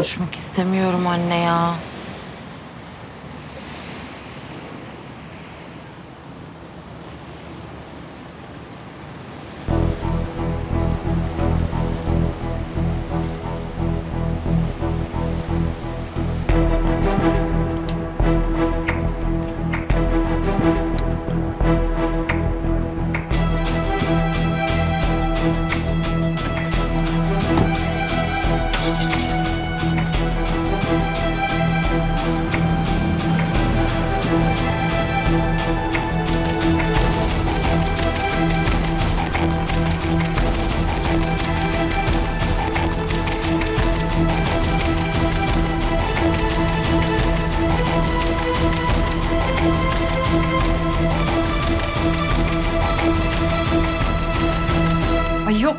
konuşmak istemiyorum anne ya.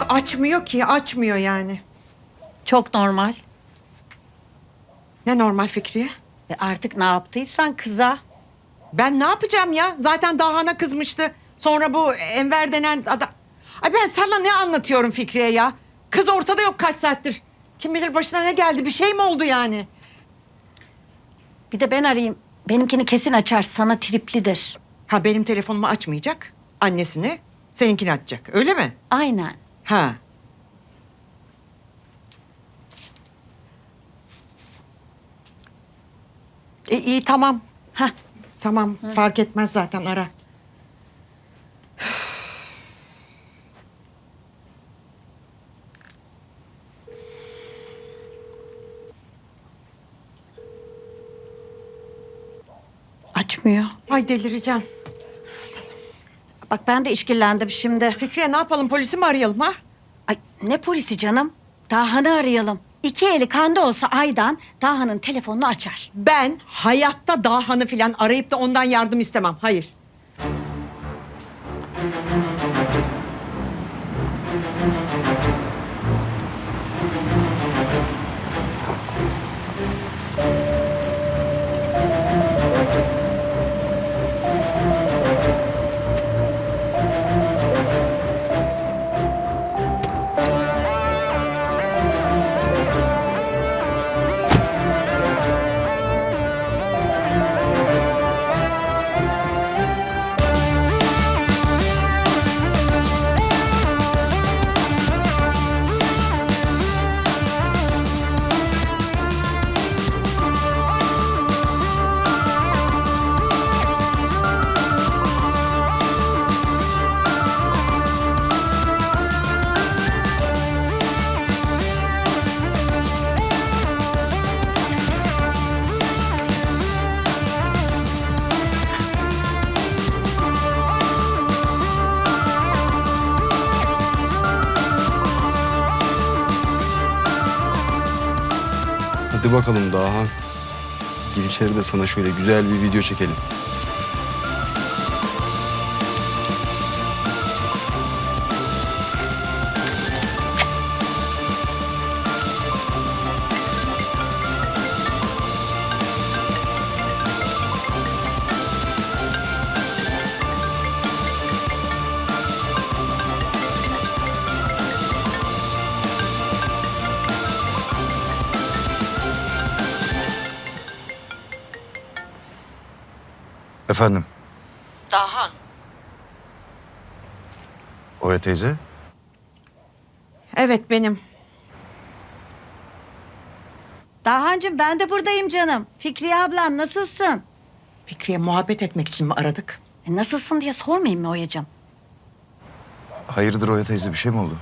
Yok açmıyor ki açmıyor yani. Çok normal. Ne normal Fikriye? E artık ne yaptıysan kıza. Ben ne yapacağım ya? Zaten Dahana kızmıştı. Sonra bu Enver denen adam... Ay ben sana ne anlatıyorum Fikriye ya? Kız ortada yok kaç saattir. Kim bilir başına ne geldi? Bir şey mi oldu yani? Bir de ben arayayım. Benimkini kesin açar. Sana triplidir. Ha benim telefonumu açmayacak. Annesini, seninkini açacak. Öyle mi? Aynen. Ha. E, iyi tamam. Heh. Tamam fark etmez zaten ara. Açmıyor. Ay delireceğim. Bak ben de işkillendim şimdi. Fikriye ne yapalım polisi mi arayalım ha? Ay ne polisi canım? Dahan'ı arayalım. İki eli kanda olsa Aydan Dahan'ın telefonunu açar. Ben hayatta Dahan'ı filan arayıp da ondan yardım istemem. Hayır. Hadi bakalım Dahan. Gir içeri de sana şöyle güzel bir video çekelim. Efendim, Dahan. Oya teyze. Evet benim. Dahancığım ben de buradayım canım. Fikriye ablan nasılsın? Fikriye muhabbet etmek için mi aradık? E, nasılsın diye sormayayım mı Oya'cığım? Hayırdır Oya teyze bir şey mi oldu?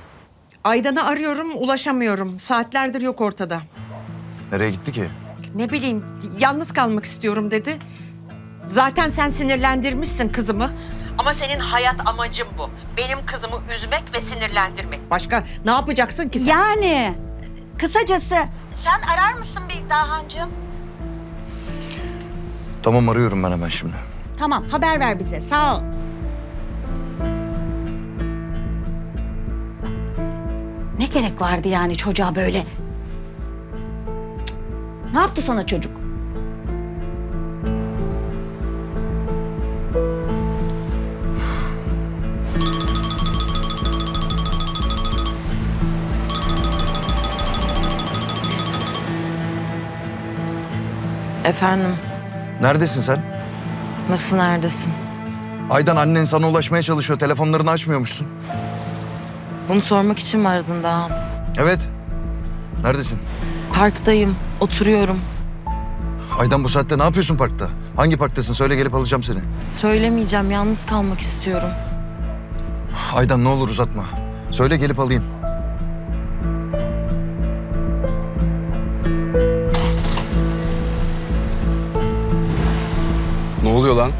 Aydan'ı arıyorum ulaşamıyorum. Saatlerdir yok ortada. Nereye gitti ki? Ne bileyim yalnız kalmak istiyorum dedi. Zaten sen sinirlendirmişsin kızımı. Ama senin hayat amacın bu. Benim kızımı üzmek ve sinirlendirmek. Başka ne yapacaksın ki sen? Yani kısacası sen arar mısın bir Dahancığım? Tamam arıyorum ben hemen şimdi. Tamam haber ver bize sağ ol. Ne gerek vardı yani çocuğa böyle? Cık. Ne yaptı sana çocuk? Efendim, Neredesin sen? nasıl neredesin? Aydan annen sana ulaşmaya çalışıyor. Telefonlarını açmıyormuşsun. Bunu sormak için mi aradın Dağhan? Evet. Neredesin? Parktayım, oturuyorum. Aydan bu saatte ne yapıyorsun parkta? Hangi parktasın? Söyle gelip alacağım seni. Söylemeyeceğim, yalnız kalmak istiyorum. Aydan ne olur uzatma. Söyle gelip alayım. Ne oluyor lan?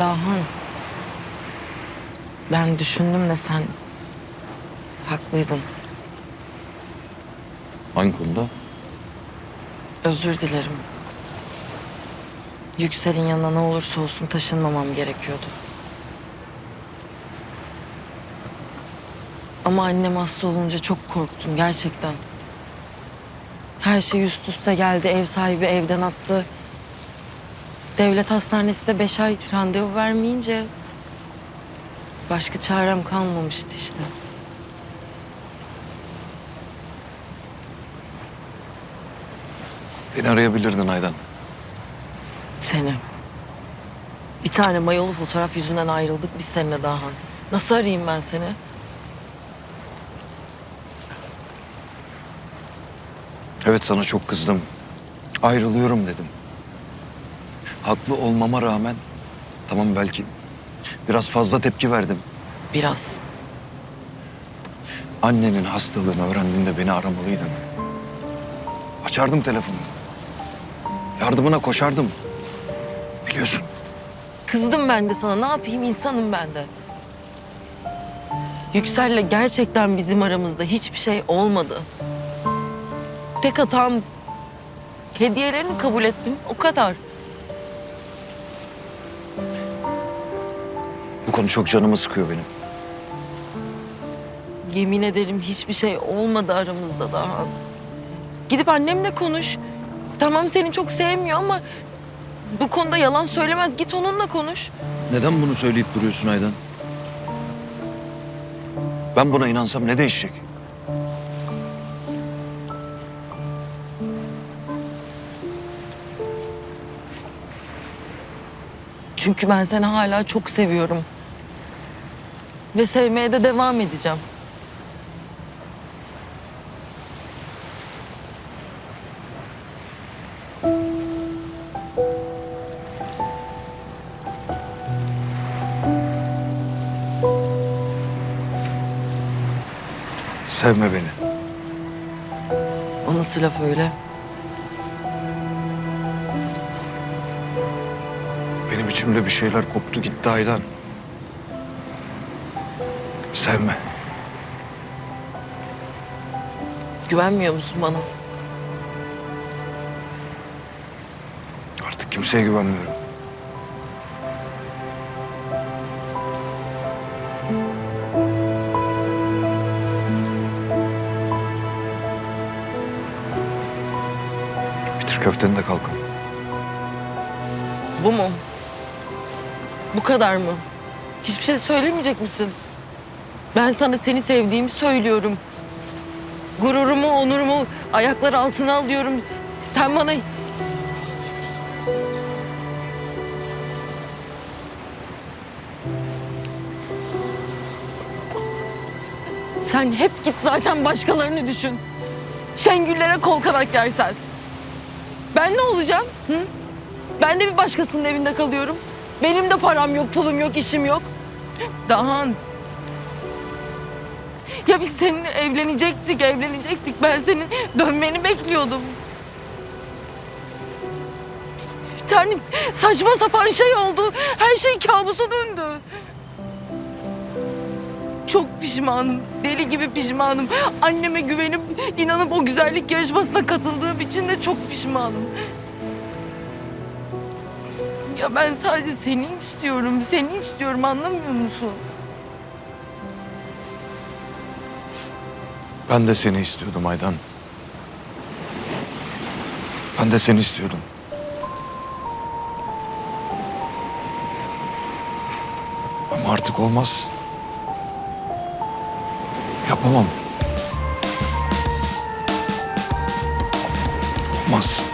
Dağhan, ben düşündüm de sen haklıydın. Hangi konuda? Özür dilerim. Yüksel'in yanına ne olursa olsun taşınmamam gerekiyordu. Ama annem hasta olunca çok korktum gerçekten. Her şey üst üste geldi. Ev sahibi evden attı. Devlet hastanesi de beş ay randevu vermeyince... ...başka çarem kalmamıştı işte. Beni arayabilirdin Aydan. Seni. Bir tane mayolu fotoğraf yüzünden ayrıldık biz seninle daha. Nasıl arayayım ben seni? Evet sana çok kızdım. Ayrılıyorum dedim. Haklı olmama rağmen tamam belki biraz fazla tepki verdim. Biraz. Annenin hastalığını öğrendiğinde beni aramalıydın. Açardım telefonu. Yardımına koşardım. Biliyorsun. Kızdım ben de sana. Ne yapayım insanım ben de. Yüksel'le gerçekten bizim aramızda hiçbir şey olmadı. Tek hatam hediyelerini kabul ettim. O kadar. Bu konu çok canımı sıkıyor benim. Yemin ederim hiçbir şey olmadı aramızda daha. Gidip annemle konuş. Tamam seni çok sevmiyor ama bu konuda yalan söylemez. Git onunla konuş. Neden bunu söyleyip duruyorsun Aydan? Ben buna inansam ne değişecek? Çünkü ben seni hala çok seviyorum. Ve sevmeye de devam edeceğim. Sevme beni. O nasıl laf öyle? İçimde bir şeyler koptu gitti Aydan. Sevme. Güvenmiyor musun bana? Artık kimseye güvenmiyorum. Bitir köfteni de kalkalım. Bu mu? Bu kadar mı? Hiçbir şey söylemeyecek misin? Ben sana seni sevdiğimi söylüyorum. Gururumu, onurumu ayaklar altına alıyorum. Sen bana... Sen hep git zaten başkalarını düşün. Şengüllere kol kanat gersen. Ben ne olacağım? Hı? Ben de bir başkasının evinde kalıyorum. Benim de param yok, pulum yok, işim yok. Dahan. Ya biz seninle evlenecektik, evlenecektik. Ben senin dönmeni bekliyordum. Bir tane saçma sapan şey oldu. Her şey kabusa döndü. Çok pişmanım. Deli gibi pişmanım. Anneme güvenip inanıp o güzellik yarışmasına katıldığım için de çok pişmanım. Ya ben sadece seni istiyorum, seni istiyorum anlamıyor musun? Ben de seni istiyordum Aydan. Ben de seni istiyordum. Ama artık olmaz. Yapamam. Olmaz.